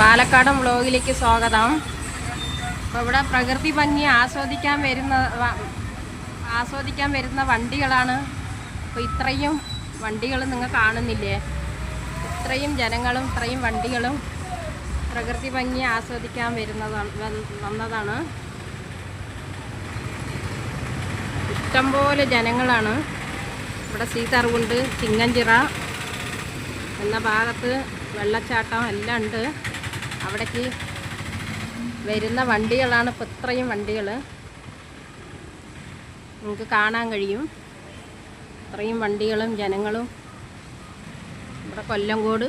പാലക്കാടൻ വ്ളോഗിലേക്ക് സ്വാഗതം. അപ്പോൾ ഇവിടെ പ്രകൃതി ഭംഗി ആസ്വദിക്കാൻ വരുന്ന ആസ്വദിക്കാൻ വരുന്ന വണ്ടികളാണ്. അപ്പോൾ ഇത്രയും വണ്ടികൾ നിങ്ങൾ കാണുന്നില്ലേ? ഇത്രയും ജനങ്ങളും ഇത്രയും വണ്ടികളും പ്രകൃതി ഭംഗി ആസ്വദിക്കാൻ വരുന്നതാണ് വന്ന് വന്നതാണ്. ഇഷ്ടംപോലെ ജനങ്ങളാണ്. ഇവിടെ സീതാർകുണ്ട് ചിങ്ങഞ്ചിറ എന്ന ഭാഗത്ത് വെള്ളച്ചാട്ടം എല്ലാം ഉണ്ട്. അവിടേക്ക് വരുന്ന വണ്ടികളാണ് ഇപ്പോൾ ഇത്രയും വണ്ടികൾ നമുക്ക് കാണാൻ കഴിയും. ഇത്രയും വണ്ടികളും ജനങ്ങളും ഇവിടെ കൊല്ലംകോട്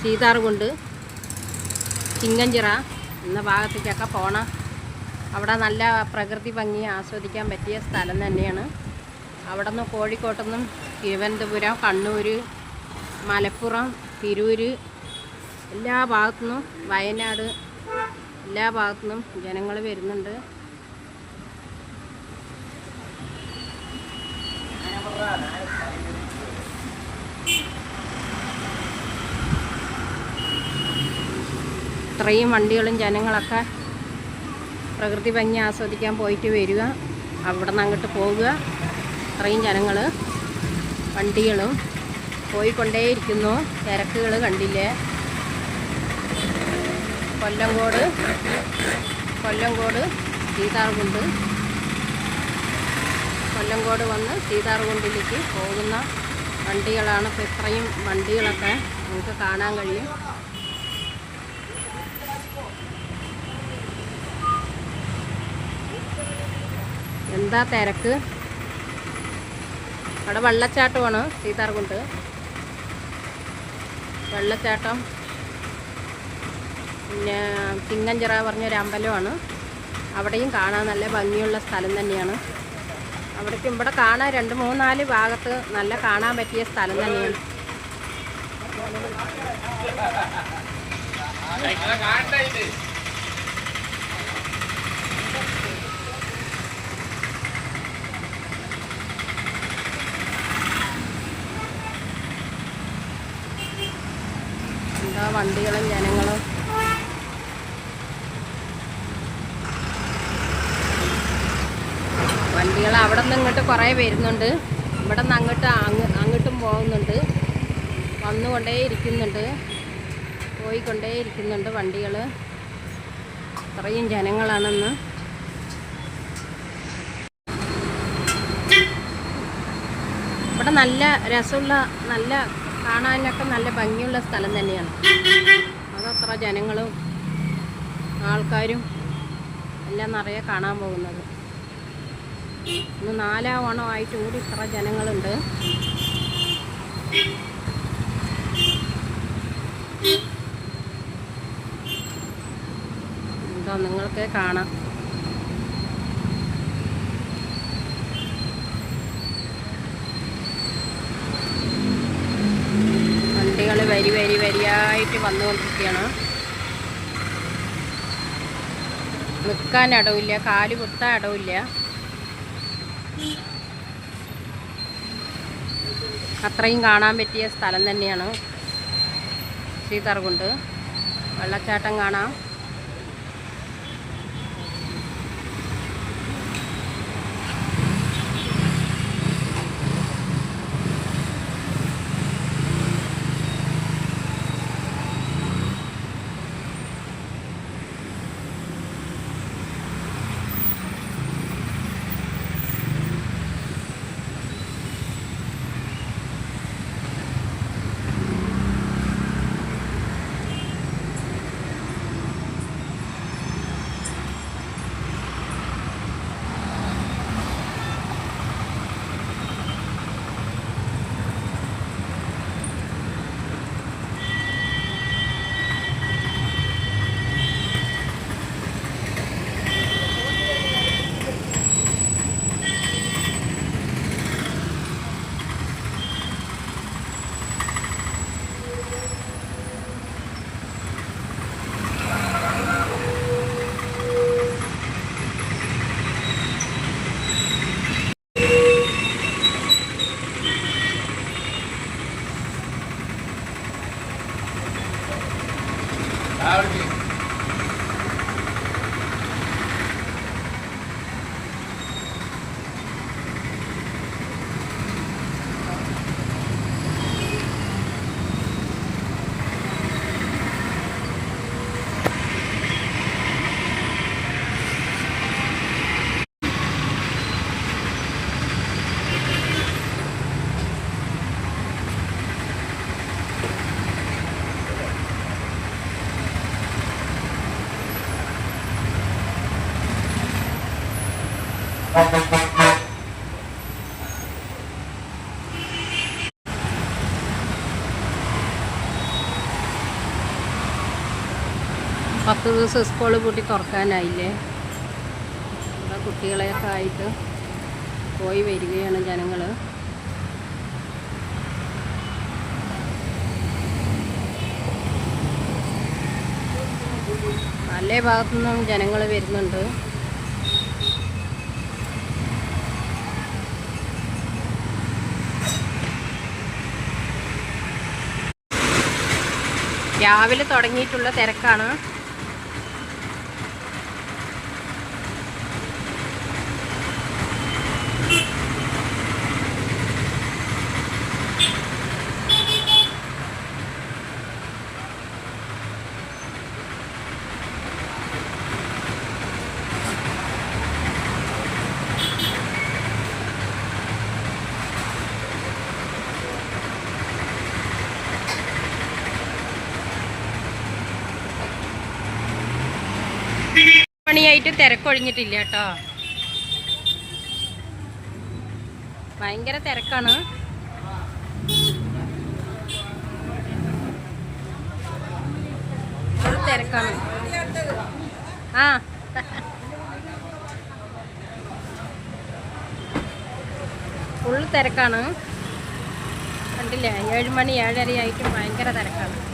സീതാർകുണ്ട് ചിങ്ങഞ്ചിറ എന്ന ഭാഗത്തേക്കൊക്കെ പോണം അവിടെ നല്ല പ്രകൃതി ഭംഗി ആസ്വദിക്കാൻ പറ്റിയ സ്ഥലം തന്നെയാണ്. അവിടെ നിന്ന് കോഴിക്കോട്ടുനിന്നും തിരുവനന്തപുരം കണ്ണൂർ മലപ്പുറം തിരൂര്. എല്ലാ ഭാഗത്തുനിന്നും വയനാട് എല്ലാ ഭാഗത്തുനിന്നും ജനങ്ങൾ വരുന്നുണ്ട്. ഇത്രയും വണ്ടികളും ജനങ്ങളൊക്കെ പ്രകൃതി ഭംഗി ആസ്വദിക്കാൻ പോയിട്ട് വരിക. അവിടെ നിന്ന് അങ്ങോട്ട് പോവുക. ഇത്രയും ജനങ്ങൾ വണ്ടികളും പോയിക്കൊണ്ടേയിരിക്കുന്നു. തിരക്കുകൾ കണ്ടില്ലേ? കൊല്ലംകോട് കൊല്ലംകോട് സീതാർകുണ്ട്. കൊല്ലംകോട് വന്ന് സീതാർകുണ്ടിലേക്ക് പോകുന്ന വണ്ടികളാണ്. ഇപ്പോൾ ഇത്രയും വണ്ടികളൊക്കെ നമുക്ക് കാണാൻ കഴിയും. എന്താ തിരക്ക്? അവിടെ വെള്ളച്ചാട്ടമാണ് സീതാർകുണ്ട്. വെള്ളച്ചാട്ടം പിന്നെ തിങ്ങഞ്ചിറ പറഞ്ഞൊരു അമ്പലമാണ് അവിടെയും കാണാൻ നല്ല ഭംഗിയുള്ള സ്ഥലം തന്നെയാണ് അവിടേക്ക് ഇവിടെ കാണാൻ രണ്ട് മൂന്നാൽ ഭാഗത്ത് നല്ല കാണാൻ പറ്റിയ സ്ഥലം തന്നെയാണ് എന്താ വണ്ടികളും ജനങ്ങളും? വണ്ടികൾ അവിടെ നിന്ന് ഇങ്ങോട്ട് കുറേ വരുന്നുണ്ട്. ഇവിടെ നിന്ന് അങ്ങോട്ട് അങ്ങ് അങ്ങോട്ടും പോകുന്നുണ്ട്. വന്നുകൊണ്ടേ ഇരിക്കുന്നുണ്ട്. പോയിക്കൊണ്ടേ ഇരിക്കുന്നുണ്ട് വണ്ടികൾ അത്രയും ജനങ്ങളാണെന്ന്. ഇവിടെ നല്ല രസമുള്ള നല്ല കാണാനൊക്കെ നല്ല ഭംഗിയുള്ള സ്ഥലം തന്നെയാണ്. അതത്ര ജനങ്ങളും ആൾക്കാരും എല്ലാം നിറയെ കാണാൻ പോകുന്നത്. ഇന്ന് നാലാം ഓണമായിട്ട് കൂടി ഇത്ര ജനങ്ങളുണ്ട്. എന്താ നിങ്ങൾക്ക് കാണാം വണ്ടികൾ വരിയായിട്ട് വന്നുകൊണ്ടിരിക്കുകയാണ്. നിൽക്കാൻ ഇടവില്ല കാൽ കുത്താൻ ഇടവില്ല. അത്രയും കാണാൻ പറ്റിയ സ്ഥലം തന്നെയാണ് സീതാർകുണ്ട് വെള്ളച്ചാട്ടം കാണാം. പത്ത് ദിവസം സ്കൂൾ പൂട്ടി തുറക്കാനായില്ലേ? ഇവിടെ കുട്ടികളെയൊക്കെ ആയിട്ട് പോയി വരികയാണ് ജനങ്ങൾ പല ഭാഗത്തു നിന്നും ജനങ്ങൾ വരുന്നുണ്ട്. രാവിലെ തുടങ്ങിയിട്ടുള്ള തിരക്കാണ്. മണിയായിട്ട് തിരക്കൊഴിഞ്ഞിട്ടില്ല കേട്ടോ. ഭയങ്കര തിരക്കാണ്. തിരക്കാണ്. ആ. ഫുള്ള് തിരക്കാണ്. കണ്ടില്ലേ? ഏഴ് മണി ഏഴരയായിട്ടും ഭയങ്കര തിരക്കാണ്.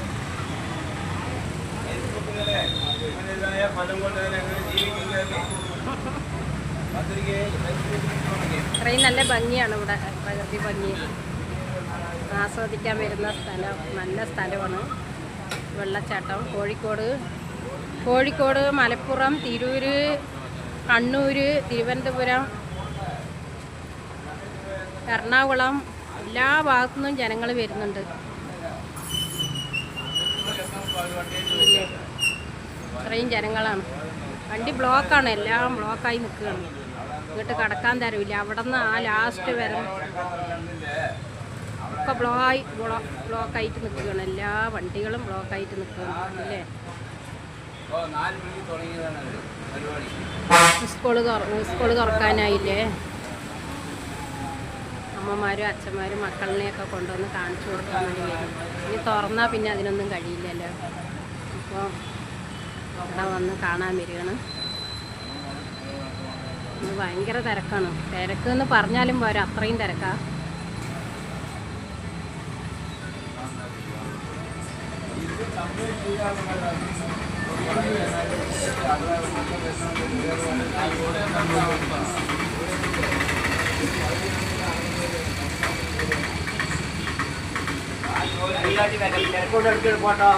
ഇത്രയും നല്ല ഭംഗിയാണ് ഇവിടെ പ്രകൃതി ഭംഗി. ആസ്വദിക്കാൻ വരുന്ന സ്ഥലം നല്ല സ്ഥലമാണ്. വെള്ളച്ചാട്ടം കോഴിക്കോട്. കോഴിക്കോട് മലപ്പുറം തിരൂര് കണ്ണൂർ തിരുവനന്തപുരം എറണാകുളം എല്ലാ ഭാഗത്തു നിന്നും ജനങ്ങൾ വരുന്നുണ്ട്? ഇത്രയും ജനങ്ങളാണ്. വണ്ടി ബ്ലോക്കാണ്. എല്ലാം ബ്ലോക്കായി നിൽക്കുകയാണ്. ഇങ്ങോട്ട് കടക്കാൻ തരവില്ല അവിടെ നിന്ന് ആ ലാസ്റ്റ് വരെ ഒക്കെ ബ്ലോക്കായി ബ്ലോ ബ്ലോക്കായിട്ട് നിൽക്കുകയാണ്. എല്ലാ വണ്ടികളും ബ്ലോക്കായിട്ട് നിൽക്കുകയാണ്. അല്ലേ? സ്കൂൾ സ്കൂൾ തുറക്കാനായില്ലേ? അമ്മമാരും അച്ഛന്മാരും മക്കളിനെയൊക്കെ കൊണ്ടുവന്ന് കാണിച്ചു കൊടുക്കാൻ വേണ്ടി വരും. ഇനി തുറന്നാൽ പിന്നെ അതിനൊന്നും കഴിയില്ലല്ലോ. അപ്പോൾ ഇവിടെ വന്ന് കാണാൻ വരികയാണ് ഇത് ഭയങ്കര തിരക്കാണ്. തിരക്ക് എന്ന് പറഞ്ഞാലും പോരാ അത്രയും തിരക്കാ. ഫോട്ടോ